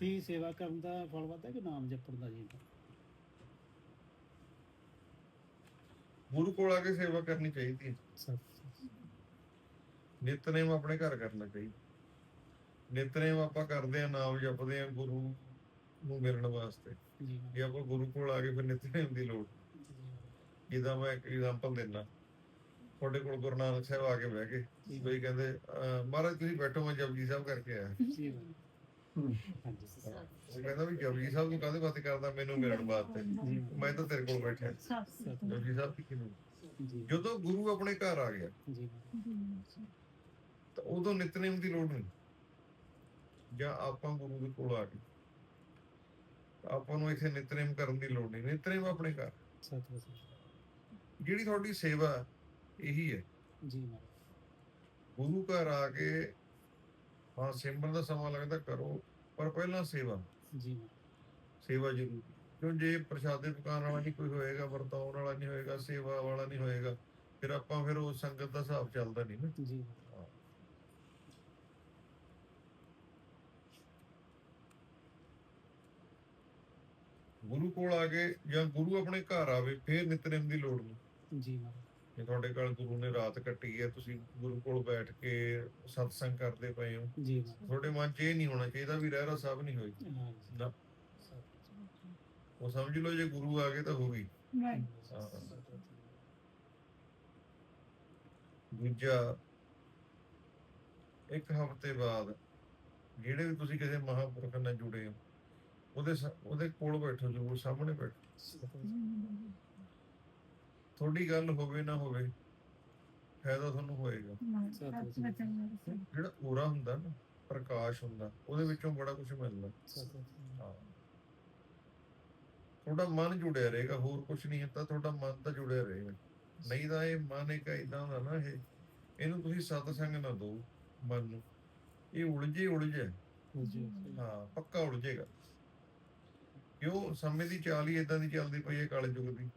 ਤੀ ਸੇਵਾ ਕਰਨ ਦਾ ਫਲ ਵੱਧਦਾ ਕਿ ਨਾਮ ਜਪਣ ਦਾ ਜੀ? ਗੁਰੂ ਕੋਲ ਆ ਕੇ ਸੇਵਾ ਕਰਨੀ ਚਾਹੀਦੀ ਹੈ। ਨਿਤਨੇਮ ਆਪਣੇ ਘਰ ਕਰਨਾ ਚਾਹੀਦਾ। ਨਿਤਨੇਮ ਆਪਾਂ ਕਰਦੇ ਆ ਨਾਮ ਜਪਦੇ ਆ ਗੁਰੂ ਨੂੰ ਮਿਲਣ ਵਾਸਤੇ। ਜੀ। ਆਪਾਂ ਗੁਰੂ ਕੋਲ ਆ ਕੇ ਫਿਰ ਨਿਤਨੇਮ ਦੀ ਲੋੜ। ਜਿੱਦਾਂ ਮੈਂ ਇੱਕ ਐਗਜ਼ਾਮਪਲ ਦਿੰਦਾ। ਤੁਹਾਡੇ ਕੋਲ ਗੁਰੂ ਨਾਨਕ ਸਾਹਿਬ ਆ ਕੇ ਬਹਿ ਗਏ। ਜੀ। ਕੋਈ ਕਹਿੰਦੇ ਮਹਾਰਾਜ ਤੁਸੀਂ ਬੈਠੋ ਮੈਂ ਜਪਜੀ ਸਾਹਿਬ ਕਰਕੇ ਆਇਆ। ਜੀ। ਉਹ ਕਹਿੰਦਾ ਵੀ ਜਪਜੀ ਸਾਹਿਬ ਨੂੰ ਕਾਹਦੇ ਵਾਸਤੇ ਕਰਦਾ? ਮੈਨੂੰ ਮਿਲਣ ਵਾਸਤੇ। ਜੀ ਮੈਂ ਤਾਂ ਤੇਰੇ ਕੋਲ ਬੈਠਾ। ਜਪਜੀ ਸਾਹਿਬ ਕੀ ਕਿਨੂੰ ਜੀ। ਜਦੋਂ ਗੁਰੂ ਆਪਣੇ ਘਰ ਆ ਗਿਆ ਜੀ। ਤਾਂ ਉਦੋਂ ਨਿਤਨੇਮ ਦੀ ਲੋੜ ਨਹੀਂ। ਜਾਂ ਆਪਾਂ ਗੁਰੂ ਦੇ ਕੋਲ ਆ ਗਏ। ਤਾਂ ਆਪਾਂ ਨੂੰ ਇੱਥੇ ਨਿਤਨੇਮ ਕਰਨ ਦੀ ਲੋੜ ਨਹੀਂ। ਨਿਤਨੇਮ ਆਪਣੇ ਘਰ। ਸਤ ਜਿਹੜੀ ਤੁਹਾਡੀ ਸੇਵਾ ਇਹੀ ਹੈ। ਜੀ ਮਹਾਰਾਜ। ਗੁਰੂ ਘਰ ਆ ਕੇ ਹਾਂ ਸਿਮਰਨ ਦਾ ਸਮਾਂ ਲੱਗਦਾ ਕਰੋ। ਪਰ ਪਹਿਲਾਂ ਸੇਵਾ। ਜੀ। ਸੇਵਾ ਜ਼ਰੂਰੀ ਕਿਉਂ ਜੇ ਪ੍ਰਸ਼ਾਦੇ ਪਕਾਉਣ ਵਾਲਾ ਨਹੀਂ ਕੋਈ ਹੋਏਗਾ ਵਰਤਾਉਣ ਵਾਲਾ ਨਹੀਂ ਹੋਏਗਾ ਸੇਵਾ ਵਾਲਾ ਨਹੀਂ ਹੋਏਗਾ ਫਿਰ ਆਪਾਂ ਫਿਰ ਉਹ ਸੰਗਤ ਦਾ ਹਿਸਾਬ ਚੱਲਦਾ ਨਹੀਂ ਨਾ। ਜੀ। ਗੁਰੂ ਕੋਲ ਆ ਕੇ ਜਾਂ ਗੁਰੂ ਆਪਣੇ ਘਰ ਆਵੇ ਫਿਰ ਨਿਤਨੇਮ ਦੀ ਲੋੜ ਨਹੀਂ। ਜੀ ਮਹਾਰਾਜ। ਜੇ ਤੁਹਾਡੇ ਕੋਲ ਗੁਰੂ ਨੇ ਰਾਤ ਕੱਟੀ ਹੈ ਤੁਸੀਂ ਗੁਰੂ ਕੋਲ ਬੈਠ ਕੇ ਸਤਸੰਗ ਕਰਦੇ ਪਏ ਹੋ। ਜੀ ਤੁਹਾਡੇ ਮਨ 'ਚ ਇਹ ਨਹੀਂ ਹੋਣਾ ਚਾਹੀਦਾ ਵੀ ਰਹਿਰਾ ਸਾਹਿਬ ਨਹੀਂ ਹੋਈ ਨਾ। ਉਹ ਸਮਝ ਲਓ ਜੇ ਗੁਰੂ ਆ ਗਏ ਤਾਂ ਹੋ ਗਈ। ਦੂਜਾ ਇੱਕ ਹਫ਼ਤੇ ਬਾਅਦ ਜਿਹੜੇ ਵੀ ਤੁਸੀਂ ਕਿਸੇ ਮਹਾਂਪੁਰਖ ਨਾਲ ਜੁੜੇ ਹੋ ਉਹਦੇ ਉਹਦੇ ਕੋਲ ਬੈਠੋ ਜ਼ਰੂਰ ਸਾਹਮਣੇ ਬੈਠੋ। ਤੁਹਾਡੀ ਗੱਲ ਹੋਵੇ ਨਾ ਹੋਵੇ ਫਾਇਦਾ ਤੁਹਾਨੂੰ ਹੋਏਗਾ। ਜਿਹੜਾ ਪੂਰਾ ਹੁੰਦਾ ਨਾ ਪ੍ਰਕਾਸ਼ ਹੁੰਦਾ ਉਹਦੇ ਵਿੱਚੋਂ ਬੜਾ ਕੁਝ ਮਿਲਦਾ। ਹਾਂ। ਤੁਹਾਡਾ ਮਨ ਜੁੜਿਆ ਰਹੇਗਾ ਹੋਰ ਕੁਝ ਨਹੀਂ ਹੁੰਦਾ ਤੁਹਾਡਾ ਮਨ ਤਾਂ ਜੁੜਿਆ ਰਹੇਗਾ। ਨਹੀਂ ਤਾਂ ਇਹ ਮਨ ਇੱਕ ਇਦਾਂ ਦਾ ਨਾ ਇਹ ਇਹਨੂੰ ਤੁਸੀਂ ਸਤਸੰਗ ਨਾ ਦਿਓ ਮਨ ਨੂੰ। ਇਹ ਉਲਝੇ ਉਲਝੇ। ਹਾਂ ਪੱਕਾ ਉਲਝੇਗਾ। ਕਿਉਂ? ਸਮੇਂ ਦੀ ਚਾਲ ਹੀ ਇਦਾਂ ਦੀ ਚੱਲਦੀ ਪਈ ਹੈ ਕਾਲੇ ਯੁੱਗ ਦੀ।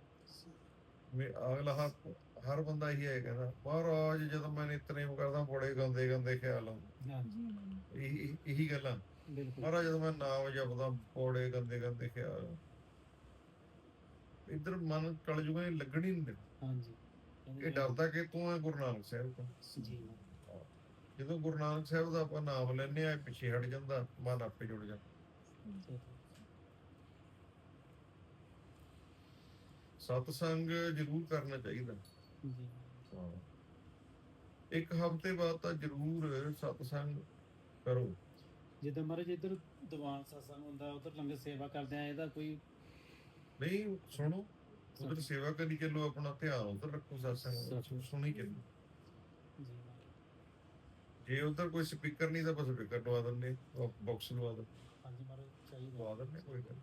ਮੈਂ ਅਗਲਾ ਹਰ- ਹਰ ਬੰਦਾ ਇਹੀ ਹੈ ਕਹਿੰਦਾ ਮਹਾਰਾਜ ਜਦੋਂ ਮੈਂ ਨਿਤਨੇਮ ਕਰਦਾ ਬੜੇ ਗੰਦੇ ਗੰਦੇ ਖਿਆਲ ਆਉਂਦੇ। ਹਾਂਜੀ। ਇਹੀ ਇਹੀ ਗੱਲਾਂ। ਬਿਲਕੁਲ। ਮਹਾਰਾਜ ਜਦੋਂ ਮੈਂ ਨਾਮ ਜਪਦਾ ਬੜੇ ਗੰਦੇ ਗੰਦੇ ਖਿਆਲ ਇਧਰ ਮਨ ਕਲਯੁਗ ਨੇ ਲੱਗਣੀ ਨਹੀਂ। ਹਾਂਜੀ। ਇਹ ਡਰਦਾ ਕਿ ਤੂੰ ਹੈ ਗੁਰੂ ਨਾਨਕ ਸਾਹਿਬ ਤੋਂ ਜੀ। ਜਦੋਂ ਗੁਰੂ ਨਾਨਕ ਸਾਹਿਬ ਦਾ ਆਪਾਂ ਨਾਮ ਲੈਨੇ ਆ ਇਹ ਪਿੱਛੇ ਹਟ ਜਾਂਦਾ ਮਨ ਆਪੇ ਜੁੜ ਜਾਂਦਾ। ਸਤਸੰਗ ਜ਼ਰੂਰ ਕਰਨਾ ਚਾਹੀਦਾ। ਜੀ। ਇੱਕ ਹਫ਼ਤੇ ਬਾਅਦ ਤਾਂ ਜ਼ਰੂਰ ਸਤਸੰਗ ਕਰੋ। ਜਿੱਦਾਂ ਮਹਾਰਾਜ ਇੱਧਰ ਦੀਵਾਨ ਸਤਸੰਗ ਹੁੰਦਾ ਉਧਰ ਲੰਗਰ ਸੇਵਾ ਕਰਦੇ ਆ ਇਹਦਾ ਕੋਈ ਨਹੀਂ ਸੁਣੋ। ਉਧਰ ਸੇਵਾ ਕਰੀ ਚੱਲੋ ਆਪਣਾ ਧਿਆਨ ਉਧਰ ਰੱਖੋ ਸਤਸੰਗ ਸਤਿ- ਸੁਣੀ ਚੱਲੋ। ਜੀ। ਜੇ ਉਧਰ ਕੋਈ ਸਪੀਕਰ ਨਹੀਂ ਤਾਂ ਬਸ ਸਪੀਕਰ ਲਵਾ ਦਿੰਦੇ ਬਾਕਸ ਲਵਾ ਦੋ ਹਾਂਜੀ ਮਹਾਰਾਜ ਚਾਹੀਦਾ। ਲਵਾ ਦਿੰਦੇ ਕੋਈ ਗੱਲ।